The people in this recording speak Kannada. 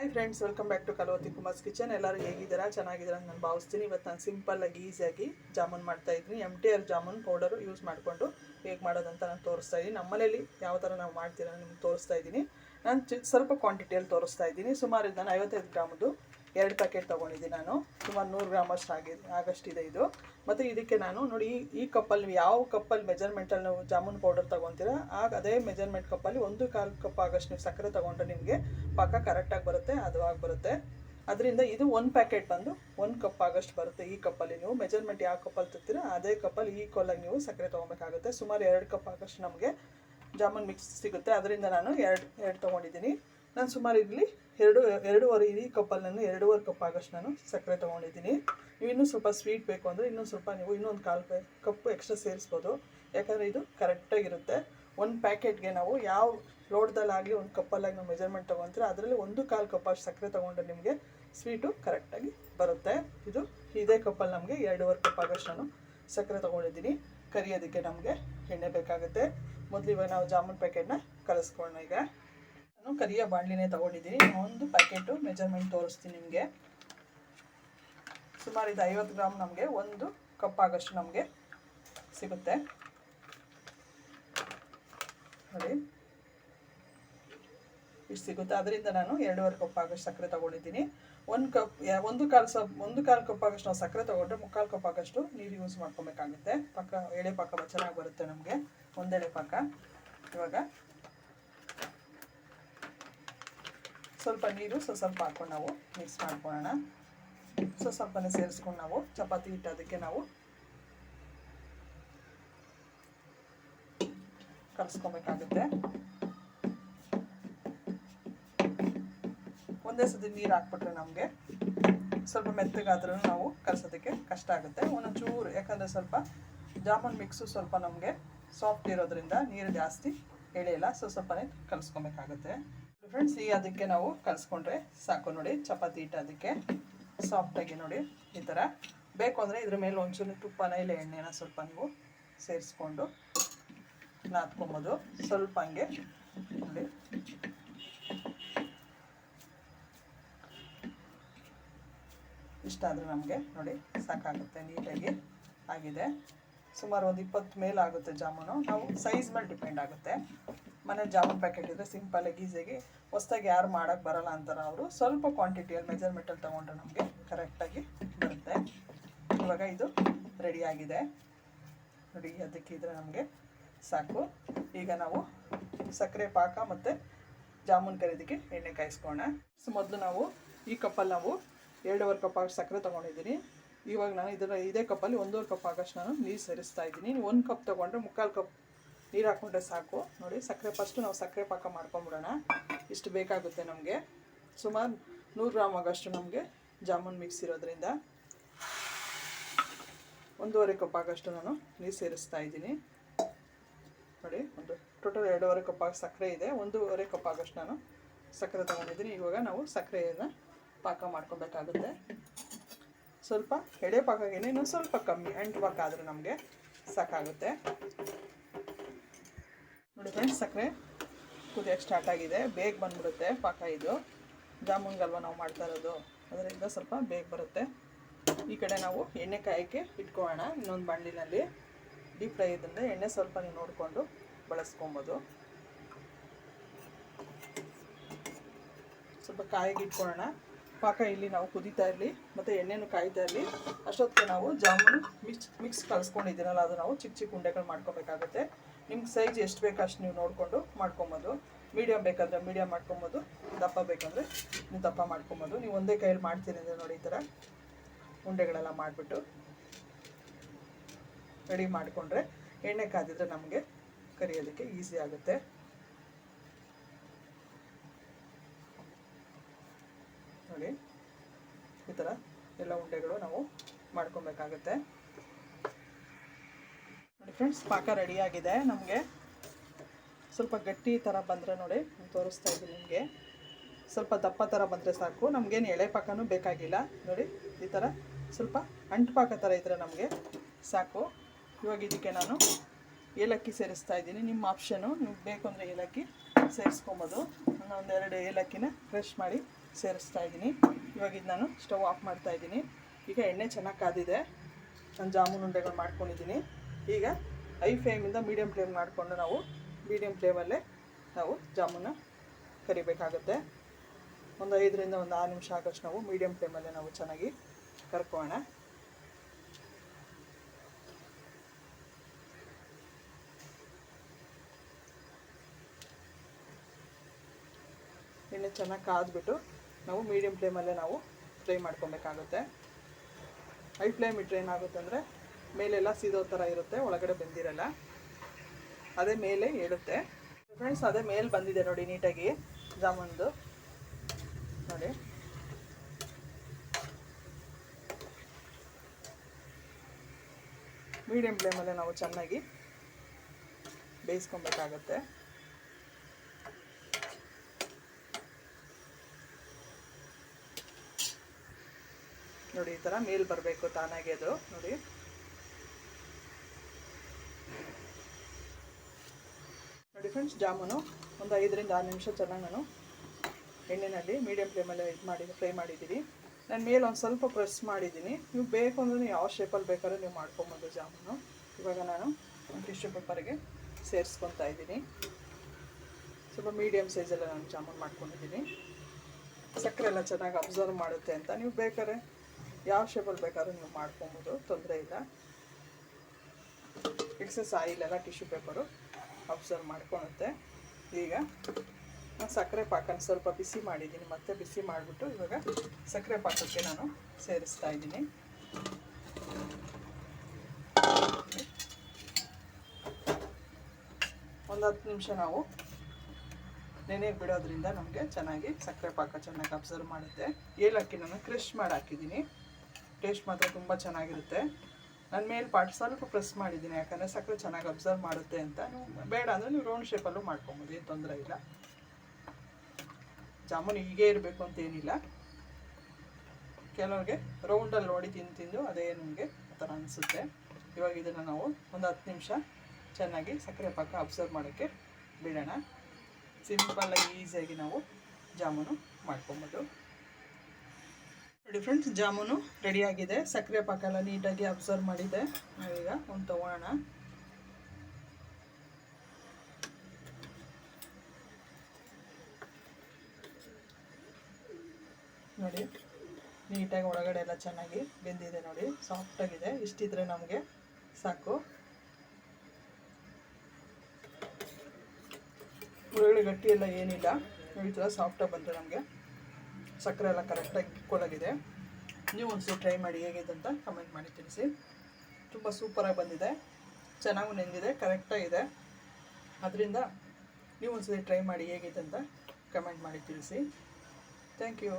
Hi friends welcome back to Kalavathi Kumar's kitchen ಎಲ್ಲರೂ ಹೇಗಿದ್ದೀರಾ? ಚೆನ್ನಾಗಿದ್ದೀರಾ ಅಂತ ನಾನು ಭಾವಿಸ್ತೀನಿ. ಇವತ್ತು ನಾನು ಸಿಂಪಲ್ಲಾಗಿ ಈಸಿಯಾಗಿ ಜಾಮೂನ್ ಮಾಡ್ತಾ ಇದ್ದೀನಿ. M T R jamun powder use ಮಾಡಿಕೊಂಡು ಹೇಗೆ ಮಾಡೋದಂತ ನಾನು ತೋರಿಸ್ತಾ ಇದ್ದೀನಿ. ನಮ್ಮನೇಲಿ ಯಾವ ಥರ ನಾವು ಮಾಡ್ತೀರ ನಿಮ್ಗೆ ತೋರಿಸ್ತಾ ಇದ್ದೀನಿ. ನಾನು ಸ್ವಲ್ಪ ಕ್ವಾಂಟಿಟಿಯಲ್ಲಿ ತೋರಿಸ್ತಾ ಇದ್ದೀನಿ. ಸುಮಾರು ನಾನು ಐವತ್ತೈದು ಗ್ರಾಮದ್ದು ಎರಡು ಪ್ಯಾಕೆಟ್ ತೊಗೊಂಡಿದ್ದೀನಿ ನಾನು. ಸುಮಾರು ನೂರು ಗ್ರಾಮ್ ಅಷ್ಟು ಆಗಿದೆ ಆಗಷ್ಟಿದೆ ಇದು ಮತ್ತು ಇದಕ್ಕೆ ನಾನು ನೋಡಿ, ಈ ಈ ಕಪ್ಪಲ್ಲಿ ನೀವು ಯಾವ ಕಪ್ಪಲ್ಲಿ ಮೆಜರ್ಮೆಂಟಲ್ಲಿ ನಾವು ಜಾಮೂನ್ ಪೌಡರ್ ತೊಗೊತೀರಾ, ಆಗ ಅದೇ ಮೆಜರ್ಮೆಂಟ್ ಕಪ್ಪಲ್ಲಿ ಒಂದು ಕಾಲು ಕಪ್ ಆಗಷ್ಟು ನೀವು ಸಕ್ಕರೆ ತೊಗೊಂಡ್ರೆ ನಿಮಗೆ ಪಾಕ ಕರೆಕ್ಟಾಗಿ ಬರುತ್ತೆ, ಅದು ಆಗಿ ಬರುತ್ತೆ. ಅದರಿಂದ ಇದು ಒಂದು ಪ್ಯಾಕೆಟ್ ಬಂದು ಒಂದು ಕಪ್ ಆಗಷ್ಟು ಬರುತ್ತೆ ಈ ಕಪ್ಪಲ್ಲಿ ನೀವು. ಮೆಜರ್ಮೆಂಟ್ ಯಾವ ಕಪ್ಪಲ್ಲಿ ತರ್ತೀರಾ, ಅದೇ ಕಪ್ಪಲ್ಲಿ ಈಕ್ವಲಾಗಿ ನೀವು ಸಕ್ಕರೆ ತೊಗೊಬೇಕಾಗುತ್ತೆ. ಸುಮಾರು ಎರಡು ಕಪ್ ಆಗಷ್ಟು ನಮಗೆ ಜಾಮೂನ್ ಮಿಕ್ಸ್ ಸಿಗುತ್ತೆ. ಅದರಿಂದ ನಾನು ಎರಡು ಎರಡು ತೊಗೊಂಡಿದ್ದೀನಿ. ನಾನು ಸುಮಾರು ಇಲ್ಲಿ ಎರಡು, ಎರಡೂವರೆ ಇಡೀ ಕಪ್ಪಲ್ಲಿ ನಾನು ಎರಡೂವರೆ ಕಪ್ ಆಗಷ್ಟು ನಾನು ಸಕ್ಕರೆ ತೊಗೊಂಡಿದ್ದೀನಿ. ನೀವು ಇನ್ನೂ ಸ್ವಲ್ಪ ಸ್ವೀಟ್ ಬೇಕು ಅಂದರೆ ಇನ್ನೂ ಸ್ವಲ್ಪ ನೀವು ಇನ್ನೊಂದು ಕಾಲು ಕಪ್ಪು ಎಕ್ಸ್ಟ್ರಾ ಸೇರಿಸ್ಬೋದು. ಯಾಕಂದರೆ ಇದು ಕರೆಕ್ಟಾಗಿರುತ್ತೆ ಒಂದು ಪ್ಯಾಕೆಟ್ಗೆ ನಾವು ಯಾವ ಲೋಡ್ದಲ್ಲಾಗಲಿ ಒಂದು ಕಪ್ಪಲ್ಲಾಗಿ ನಾವು ಮೆಜರ್ಮೆಂಟ್ ತೊಗೊತೀರ ಅದರಲ್ಲಿ ಒಂದು ಕಾಲು ಕಪ್ ಅಷ್ಟು ಸಕ್ಕರೆ ತೊಗೊಂಡ್ರೆ ನಿಮಗೆ ಸ್ವೀಟು ಕರೆಕ್ಟಾಗಿ ಬರುತ್ತೆ. ಇದು ಇದೇ ಕಪ್ಪಲ್ಲಿ ನಮಗೆ ಎರಡೂವರೆ ಕಪ್ ಆಗಷ್ಟು ನಾನು ಸಕ್ಕರೆ ತೊಗೊಂಡಿದ್ದೀನಿ. ಕರಿಯೋದಕ್ಕೆ ನಮಗೆ ಎಣ್ಣೆ ಬೇಕಾಗುತ್ತೆ. ಮೊದಲು ಇವಾಗ ನಾವು ಜಾಮೂನ್ ಪ್ಯಾಕೆಟ್ನ ಕಲಿಸ್ಕೊಳ್ಳೋಣ ಈಗ. ನಾನು ಕರಿಯ ಬಾಣಲಿನೇ ತೊಗೊಂಡಿದ್ದೀನಿ. ಒಂದು ಪ್ಯಾಕೆಟು ಮೆಜರ್ಮೆಂಟ್ ತೋರಿಸ್ತೀನಿ ನಿಮಗೆ. ಸುಮಾರು ಇದು ಐವತ್ತು ಗ್ರಾಮ್ ನಮಗೆ, ಒಂದು ಕಪ್ ಆಗೋಷ್ಟು ನಮಗೆ ಸಿಗುತ್ತೆ. ನೋಡಿ. ಇಷ್ಟು ಸಿಗುತ್ತೆ. ಅದರಿಂದ ನಾನು ಎರಡೂವರೆ ಕಪ್ ಆಗಷ್ಟು ಸಕ್ಕರೆ ತೊಗೊಂಡಿದ್ದೀನಿ. ಒಂದು ಕಪ್ ಒಂದು ಕಾಲು ಸ ಒಂದು ಕಾಲು ಕಪ್ ಆಗಷ್ಟು ನಾವು ಸಕ್ಕರೆ ತೊಗೊಂಡ್ರೆ ಮುಕ್ಕಾಲು ಕಪ್ ಆಗಷ್ಟು ನೀರು ಯೂಸ್ ಮಾಡ್ಕೊಬೇಕಾಗುತ್ತೆ. ಪಾಕ ಎಳೆ ಪಾಕ ಚೆನ್ನಾಗಿ ಬರುತ್ತೆ ನಮಗೆ. ಒಂದೆಳೆ ಪಾಕ. ಇವಾಗ ಸ್ವಲ್ಪ ನೀರು, ಸ್ವಲ್ಪ ಸ್ವಲ್ಪ ಹಾಕೊಂಡು ನಾವು ಮಿಕ್ಸ್ ಮಾಡ್ಕೊಳ್ಳೋಣ. ಸ್ವಲ್ಪ ಸ್ವಲ್ಪನೇ ಸೇರಿಸ್ಕೊಂಡು ನಾವು ಚಪಾತಿ ಹಿಟ್ಟು ಅದಕ್ಕೆ ನಾವು ಕಲಸ್ಕೊಬೇಕಾಗುತ್ತೆ. ಒಂದೇ ಸತಿ ನೀರು ಹಾಕ್ಬಿಟ್ರೆ ನಮಗೆ ಸ್ವಲ್ಪ ಮೆತ್ತಗಾದ್ರೂ ನಾವು ಕಲಸೋದಕ್ಕೆ ಕಷ್ಟ ಆಗುತ್ತೆ. ಒಂದೊಂಚೂರು, ಯಾಕಂದರೆ ಸ್ವಲ್ಪ ಜಾಮೂನ್ ಮಿಕ್ಸು ಸ್ವಲ್ಪ ನಮಗೆ ಸಾಫ್ಟ್ ಇರೋದ್ರಿಂದ ನೀರು ಜಾಸ್ತಿ ಎಳೆಯಲ್ಲ ಸೊ ಸ್ವಲ್ಪನೇ ಕಲಿಸ್ಕೊಬೇಕಾಗುತ್ತೆ. ಫ್ರೆಂಡ್ಸ್ ಈ ಅದಕ್ಕೆ ನಾವು ಕಲಿಸ್ಕೊಂಡ್ರೆ ಸಾಕು ನೋಡಿ, ಚಪಾತಿ ಹಿಟ್ಟು ಅದಕ್ಕೆ ಸಾಫ್ಟಾಗಿ ನೋಡಿ, ಈ ಥರ. ಬೇಕು ಅಂದರೆ ಇದ್ರ ಮೇಲೆ ಒಂಚೂರು ತುಪ್ಪನ ಇಲ್ಲ ಎಣ್ಣೆನ ಸ್ವಲ್ಪ ನೀವು ಸೇರಿಸ್ಕೊಂಡು ನಾದ್ಕೊಬೋದು. ಸ್ವಲ್ಪ ಹಂಗೆ ನೋಡಿ. ಇಷ್ಟಾದರೂ ನಮಗೆ ನೋಡಿ, ಸಾಕಾಗುತ್ತೆ, ನೀಟಾಗಿ ಆಗಿದೆ. ಸುಮಾರು ಒಂದು ಇಪ್ಪತ್ತು ಮೇಲೆ ಆಗುತ್ತೆ ಜಾಮೂನು. ನಾವು ಸೈಜ್ ಮೇಲೆ ಡಿಪೆಂಡ್ ಆಗುತ್ತೆ. ಮನೆ ಜಾಮೂನ್ ಪ್ಯಾಕೆಟ್ ಇದ್ದರೆ ಸಿಂಪಲಾಗಿ ಈಸಿಯಾಗಿ ಹೊಸ್ದಾಗಿ ಯಾರು ಮಾಡೋಕ್ಕೆ ಬರಲ್ಲ ಅಂತಾರೆ ಅವರು. ಸ್ವಲ್ಪ ಕ್ವಾಂಟಿಟಿಯಲ್ಲಿ ಮೆಜರ್ಮೆಂಟಲ್ಲಿ ತೊಗೊಂಡ್ರೆ ನಮಗೆ ಕರೆಕ್ಟಾಗಿ ಬರುತ್ತೆ. ಇವಾಗ ಇದು ರೆಡಿಯಾಗಿದೆ ನೋಡಿ, ಅದಕ್ಕೆ ಇದ್ರೆ ನಮಗೆ ಸಾಕು. ಈಗ ನಾವು ಸಕ್ಕರೆ ಪಾಕ ಮತ್ತು ಜಾಮೂನ್ ಕರೀದಕ್ಕೆ ಎಣ್ಣೆ ಕಾಯಿಸ್ಕೋಣ ಸೊ, ಮೊದಲು ನಾವು ಈ ಕಪ್ಪಲ್ಲಿ ನಾವು ಎರಡೂವರೆ ಕಪ್ ಸಕ್ಕರೆ ತೊಗೊಂಡಿದ್ದೀನಿ. ಇವಾಗ ನಾನು ಇದರ ಇದೇ ಕಪ್ಪಲ್ಲಿ ಒಂದೂವರೆ ಕಪ್ ಆಗೋಷ್ಟು ನಾನು ನೀರು ಸೇರಿಸ್ತಾ ಇದ್ದೀನಿ. ಒಂದು ಕಪ್ ತೊಗೊಂಡ್ರೆ ಮುಕ್ಕಾಲು ಕಪ್ ನೀರು ಹಾಕ್ಕೊಂಡ್ರೆ ಸಾಕು. ನೋಡಿ, ಸಕ್ಕರೆ ಫಸ್ಟು ನಾವು ಸಕ್ಕರೆ ಪಾಕ ಮಾಡ್ಕೊಂಬಿಡೋಣ. ಇಷ್ಟು ಬೇಕಾಗುತ್ತೆ ನಮಗೆ. ಸುಮಾರು ನೂರು ಗ್ರಾಮ್ ಆಗಷ್ಟು ನಮಗೆ ಜಾಮೂನ್ ಮಿಕ್ಸ್ ಇರೋದ್ರಿಂದ. ಒಂದೂವರೆ ಕಪ್ ಆಗೋಷ್ಟು ನಾನು ನೀರು ಸೇರಿಸ್ತಾ ಇದ್ದೀನಿ. ನೋಡಿ, ಒಂದು ಟೋಟಲ್ ಎರಡೂವರೆ ಕಪ್ ಆಗ ಸಕ್ಕರೆ ಇದೆ. ಒಂದೂವರೆ ಕಪ್ ಆಗೋಷ್ಟು ನಾನು ಸಕ್ಕರೆ ತೊಗೊಂಡಿದ್ದೀನಿ. ಇವಾಗ ನಾವು ಸಕ್ಕರೆಯನ್ನು ಪಾಕ ಮಾಡ್ಕೊಬೇಕಾಗುತ್ತೆ. ಸ್ವಲ್ಪ ಎಳೆ ಪಾಕಾಗೇನೆ ಇನ್ನೊಂದು ಸ್ವಲ್ಪ ಕಮ್ಮಿ, ಎಂಟು ಪಾಕ ಆದರೆ ನಮಗೆ ಸಾಕಾಗುತ್ತೆ. ನೋಡಿ ಫ್ರೆಂಡ್ಸ್ ಸಕ್ಕರೆ ಕುದಿಯೋಕ್ಕೆ ಸ್ಟಾರ್ಟ್ ಆಗಿದೆ. ಬೇಗ ಬಂದ್ಬಿಡುತ್ತೆ ಪಾಕ ಇದು. ಜಾಮೂನ್ಗಲ್ವ ನಾವು ಮಾಡ್ತಾ ಇರೋದು. ಅದರಿಂದ ಸ್ವಲ್ಪ ಬೇಗ ಬರುತ್ತೆ. ಈ ಕಡೆ ನಾವು ಎಣ್ಣೆ ಕಾಯಕ್ಕೆ ಇಟ್ಕೊಳ್ಳೋಣ ಇನ್ನೊಂದು ಬಾಣಲಿನಲ್ಲಿ ಡೀಪ್ ಫ್ರೈ ಇದ್ರಿಂದ ಎಣ್ಣೆ ಸ್ವಲ್ಪ ನೀವು ನೋಡಿಕೊಂಡು ಬಳಸ್ಕೊಬೋದು. ಸ್ವಲ್ಪ ಕಾಯಿಗೆ ಇಟ್ಕೊಳ್ಳೋಣ. ಪಾಕ ಇಲ್ಲಿ ನಾವು ಕುದೀತಾ ಇರಲಿ, ಮತ್ತು ಎಣ್ಣೆನೂ ಕಾಯ್ತಾ ಇರಲಿ. ಅಷ್ಟೊತ್ತಿಗೆ ನಾವು ಜಾಮೂನು ಮಿಕ್ಸ್ ಮಿಕ್ಸ್ ಕಲಿಸ್ಕೊಂಡಿದ್ದೀನಲ್ಲ ಅದು ನಾವು ಚಿಕ್ಕ ಚಿಕ್ಕ ಉಂಡೆಗಳು ಮಾಡ್ಕೋಬೇಕಾಗುತ್ತೆ. ನಿಮ್ಗೆ ಸೈಜ್ ಎಷ್ಟು ಬೇಕು ಅಷ್ಟು ನೀವು ನೋಡಿಕೊಂಡು ಮಾಡ್ಕೊಬೋದು. ಮೀಡಿಯಮ್ ಬೇಕಾದರೆ ಮೀಡಿಯಮ್ ಮಾಡ್ಕೊಬೋದು, ದಪ್ಪ ಬೇಕಂದರೆ ನೀವು ದಪ್ಪ ಮಾಡ್ಕೊಬೋದು. ನೀವು ಒಂದೇ ಕೈಯಲ್ಲಿ ಮಾಡ್ತೀನಿ ಅಂದರೆ ನೋಡಿ ಈ ಥರ ಉಂಡೆಗಳೆಲ್ಲ ಮಾಡಿಬಿಟ್ಟು ರೆಡಿ ಮಾಡಿಕೊಂಡ್ರೆ ಎಣ್ಣೆ ಕಾದಿದ್ರೆ ನಮಗೆ ಕರಿಯೋದಕ್ಕೆ ಈಸಿ ಆಗುತ್ತೆ ನೋಡಿ ಈ ಥರ ಎಲ್ಲ ಉಂಡೆಗಳು ನಾವು ಮಾಡ್ಕೊಬೇಕಾಗುತ್ತೆ. ನೋಡಿ ಫ್ರೆಂಡ್ಸ್ ಪಾಕ ರೆಡಿಯಾಗಿದೆ ನಮಗೆ ಸ್ವಲ್ಪ ಗಟ್ಟಿ ಥರ ಬಂದರೆ ನೋಡಿ ತೋರಿಸ್ತಾ ಇದ್ದೀನಿ ನಿಮಗೆ. ಸ್ವಲ್ಪ ದಪ್ಪ ಥರ ಬಂದರೆ ಸಾಕು. ನಮಗೇನು ಎಳೆ ಪಾಕನೂ ಬೇಕಾಗಿಲ್ಲ. ನೋಡಿ, ಈ ಥರ ಸ್ವಲ್ಪ ಅಂಟು ಪಾಕ ಥರ ಇದ್ದರೆ ನಮಗೆ ಸಾಕು. ಇವಾಗ ಇದಕ್ಕೆ ನಾನು ಏಲಕ್ಕಿ ಸೇರಿಸ್ತಾ ಇದ್ದೀನಿ. ನಿಮ್ಮ ಆಪ್ಷನು ನಿಮ್ಗೆ ಬೇಕು ಅಂದರೆ ಏಲಕ್ಕಿ ಸೇರಿಸ್ಕೊಬೋದು. ನಾನು ಒಂದೆರಡು ಏಲಕ್ಕಿನ ಫ್ರೆಶ್ ಮಾಡಿ ಸೇರಿಸ್ತಾ ಇದ್ದೀನಿ. ಇವಾಗ ಇದು ನಾನು ಸ್ಟವ್ ಆಫ್ ಮಾಡ್ತಾ ಇದ್ದೀನಿ. ಈಗ ಎಣ್ಣೆ ಚೆನ್ನಾಗಿ ಕಾದಿದೆ. ನಾನು ಜಾಮೂನ್ ಉಂಡೆಗಳು ಮಾಡ್ಕೊಂಡಿದ್ದೀನಿ. ಈಗ ಐ ಫ್ಲೇಮಿಂದ ಮೀಡಿಯಮ್ ಫ್ಲೇಮ್ ಮಾಡಿಕೊಂಡು ನಾವು ಮೀಡಿಯಮ್ ಫ್ಲೇಮಲ್ಲೇ ನಾವು ಜಾಮೂನ ಕರಿಬೇಕಾಗುತ್ತೆ. ಒಂದು ಐದರಿಂದ ಒಂದು ಆರು ನಿಮಿಷ ಆಗೋಷ್ಟು ನಾವು ಮೀಡಿಯಮ್ ಫ್ಲೇಮಲ್ಲೇ ನಾವು ಚೆನ್ನಾಗಿ ಕರ್ಕೋಣ ಎಣ್ಣೆ ಚೆನ್ನಾಗಿ ಕಾದ್ಬಿಟ್ಟು ನಾವು ಮೀಡಿಯಮ್ ಫ್ಲೇಮಲ್ಲೇ ನಾವು ಫ್ರೈ ಮಾಡ್ಕೊಬೇಕಾಗುತ್ತೆ. ಹೈ ಫ್ಲೇಮ್ ಇಟ್ಟರೆ ಏನಾಗುತ್ತೆ ಅಂದರೆ ಮೇಲೆಲ್ಲ ಸೀದೋ ಥರ ಇರುತ್ತೆ, ಒಳಗಡೆ ಬೆಂದಿರಲ್ಲ. ಅದೇ ಮೇಲೆ ಏಳುತ್ತೆ. ಫ್ರೆಂಡ್ಸ್ ಅದೇ ಮೇಲೆ ಬಂದಿದೆ ನೋಡಿ ನೀಟಾಗಿ ಜಾಮೂನ್ದು. ನೋಡಿ. ಮೀಡಿಯಮ್ ಫ್ಲೇಮಲ್ಲೇ ನಾವು ಚೆನ್ನಾಗಿ ಬೇಯಿಸ್ಕೊಬೇಕಾಗತ್ತೆ. ನೋಡಿ, ಈ ಥರ ಮೇಲ್ ಬರಬೇಕು ತಾನಾಗೆ ಅದು. ನೋಡಿ. ನೋಡಿ ಫ್ರೆಂಡ್ಸ್ ಜಾಮೂನು ಒಂದು ಐದರಿಂದ ಆರು ನಿಮಿಷ ಚೆನ್ನಾಗಿ ನಾನು ಎಣ್ಣೆಯಲ್ಲಿ ಮೀಡಿಯಮ್ ಫ್ಲೇಮಲ್ಲಿ ಇದು ಮಾಡಿ ಫ್ರೈ ಮಾಡಿದ್ದೀನಿ ನಾನು ಮೇಲೆ ಒಂದು ಸ್ವಲ್ಪ ಪ್ರೆಸ್ ಮಾಡಿದ್ದೀನಿ ನೀವು ಬೇಕು ಅಂದ್ರೆ ಯಾವ ಶೇಪಲ್ಲಿ ಬೇಕಾದ್ರೂ ನೀವು ಮಾಡ್ಕೊಬೋದು ಜಾಮೂನು. ಇವಾಗ ನಾನು ಟಿಶ್ಯೂ ಪೇಪರ್ಗೆ ಸೇರಿಸ್ಕೊತಾ ಇದ್ದೀನಿ. ಸ್ವಲ್ಪ ಮೀಡಿಯಮ್ ಸೈಜೆಲ್ಲ ನಾನು ಜಾಮೂನು ಮಾಡ್ಕೊಂಡಿದ್ದೀನಿ ಸಕ್ಕರೆ ಎಲ್ಲ ಚೆನ್ನಾಗಿ ಅಬ್ಸರ್ವ್ ಮಾಡುತ್ತೆ ಅಂತ. ನೀವು ಬೇಕಾದ್ರೆ ಯಾವ ಶೇಪಲ್ಲಿ ಬೇಕಾದ್ರೂ ನೀವು ಮಾಡ್ಕೊಬೋದು, ತೊಂದರೆ ಇಲ್ಲ. ಎಕ್ಸಸ್ ಆಯಿಲೆಲ್ಲ ಟಿಶ್ಯೂ ಪೇಪರು ಅಬ್ಸರ್ವ್ ಮಾಡ್ಕೊಳುತ್ತೆ. ಈಗ ನಾನು ಸಕ್ಕರೆ ಪಾಕನ ಸ್ವಲ್ಪ ಬಿಸಿ ಮಾಡಿದ್ದೀನಿ, ಮತ್ತೆ ಬಿಸಿ ಮಾಡಿಬಿಟ್ಟು ಇವಾಗ ಸಕ್ಕರೆ ಪಾಕಕ್ಕೆ ನಾನು ಸೇರಿಸ್ತಾ ಇದ್ದೀನಿ. ಒಂದು ಹತ್ತು ನಿಮಿಷ ನಾವು ನೆನೆ ಬಿಡೋದ್ರಿಂದ ನಮಗೆ ಚೆನ್ನಾಗಿ ಸಕ್ಕರೆ ಪಾಕ ಚೆನ್ನಾಗಿ ಅಬ್ಸರ್ವ್ ಮಾಡುತ್ತೆ. ಏಲಕ್ಕಿ ನಾನು ಕ್ರಷ್ ಮಾಡಿ ಹಾಕಿದ್ದೀನಿ ಟೇಸ್ಟ್ ಮಾತ್ರ ತುಂಬ ಚೆನ್ನಾಗಿರುತ್ತೆ. ನನ್ನ ಮೇಲೆ ಪಾಟ್ ಸ್ವಲ್ಪ ಪ್ರೆಸ್ ಮಾಡಿದ್ದೀನಿ, ಯಾಕಂದರೆ ಸಕ್ಕರೆ ಚೆನ್ನಾಗಿ ಅಬ್ಸರ್ವ್ ಮಾಡುತ್ತೆ ಅಂತ. ನೀವು ಬೇಡ ಅಂದರೆ ನೀವು ರೌಂಡ್ ಶೇಪಲ್ಲೂ ಮಾಡ್ಕೊಬೋದು, ಏನು ತೊಂದರೆ ಇಲ್ಲ. ಜಾಮೂನ್ ಹೀಗೆ ಇರಬೇಕು ಅಂತ ಏನಿಲ್ಲ. ಕೆಲವ್ರಿಗೆ ರೌಂಡಲ್ಲಿ ನೋಡಿ ತಿಂದು ತಿಂದು ಅದೇ ನಿಮಗೆ ಆ ಥರ ಅನಿಸುತ್ತೆ. ಇವಾಗ ಇದನ್ನು ನಾವು ಒಂದು ಹತ್ತು ನಿಮಿಷ ಚೆನ್ನಾಗಿ ಸಕ್ಕರೆ ಪಾಕ ಅಬ್ಸರ್ವ್ ಮಾಡೋಕ್ಕೆ ಬಿಡೋಣ. ಸಿಂಪಲ್ಲಾಗಿ ಈಸಿಯಾಗಿ ನಾವು ಜಾಮೂನು ಮಾಡ್ಕೊಬೋದು. ನೋಡಿ ಫ್ರೆಂಡ್ಸ್ ಜಾಮೂನು ರೆಡಿಯಾಗಿದೆ ಸಕ್ಕರೆ ಪಾಕ ಎಲ್ಲ ನೀಟಾಗಿ ಅಬ್ಸರ್ವ್ ಮಾಡಿದೆ. ನಾವೀಗ ಒಂದು ತಗೊಳ್ಳೋಣ ನೋಡಿ, ನೀಟಾಗಿ ಒಳಗಡೆ ಎಲ್ಲ ಚೆನ್ನಾಗಿ ಬೆಂದಿದೆ ನೋಡಿ. ಸಾಫ್ಟಾಗಿದೆ ಇಷ್ಟಿದ್ರೆ ನಮಗೆ ಸಾಕು. ಒಳಗಡೆ ಗಟ್ಟಿ ಎಲ್ಲ ಏನಿಲ್ಲ. ಈ ಥರ ಸಾಫ್ಟಾಗಿ ಬಂತು ನಮಗೆ. ಸಕ್ಕರೆ ಎಲ್ಲ ಕರೆಕ್ಟಾಗಿ ಇಟ್ಕೊಳ್ಳೋಗಿದೆ ನೀವು ಒಂದ್ಸಲ ಟ್ರೈ ಮಾಡಿ ಹೇಗಿದೆ ಅಂತ ಕಮೆಂಟ್ ಮಾಡಿ ತಿಳಿಸಿ. ತುಂಬ ಸೂಪರಾಗಿ ಬಂದಿದೆ. ಚೆನ್ನಾಗೂ ನೆಂದಿದೆ ಕರೆಕ್ಟಾಗಿದೆ ಅದರಿಂದ ನೀವು ಒಂದ್ಸಲ ಟ್ರೈ ಮಾಡಿ ಹೇಗಿದೆ ಅಂತ ಕಮೆಂಟ್ ಮಾಡಿ ತಿಳಿಸಿ. Thank you